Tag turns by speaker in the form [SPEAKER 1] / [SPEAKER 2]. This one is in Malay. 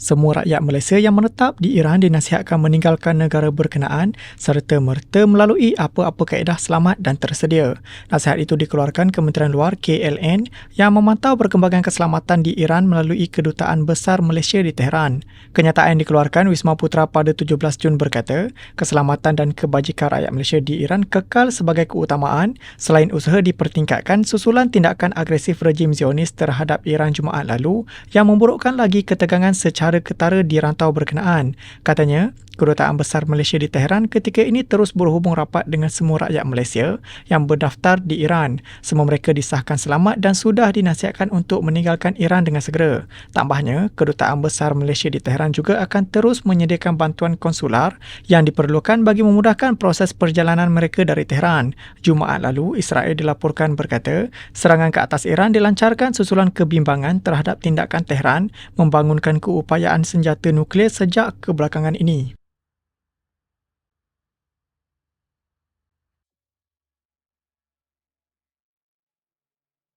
[SPEAKER 1] Semua rakyat Malaysia yang menetap di Iran dinasihatkan meninggalkan negara berkenaan serta merta melalui apa-apa kaedah selamat dan tersedia. Nasihat itu dikeluarkan Kementerian Luar KLN yang memantau perkembangan keselamatan di Iran melalui Kedutaan Besar Malaysia di Tehran. Kenyataan dikeluarkan Wisma Putra pada 17 Jun berkata, keselamatan dan kebajikan rakyat Malaysia di Iran kekal sebagai keutamaan selain usaha dipertingkatkan susulan tindakan agresif rejim Zionis terhadap Iran Jumaat lalu yang memburukkan lagi ketegangan secara secara ketara di rantau berkenaan. Katanya, Kedutaan Besar Malaysia di Tehran ketika ini terus berhubung rapat dengan semua rakyat Malaysia yang berdaftar di Iran. Semua mereka disahkan selamat dan sudah dinasihatkan untuk meninggalkan Iran dengan segera. Tambahnya, Kedutaan Besar Malaysia di Tehran juga akan terus menyediakan bantuan konsular yang diperlukan bagi memudahkan proses perjalanan mereka dari Tehran. Jumaat lalu, Israel dilaporkan berkata, serangan ke atas Iran dilancarkan susulan kebimbangan terhadap tindakan Tehran membangunkan keupayaan senjata nuklear sejak kebelakangan ini.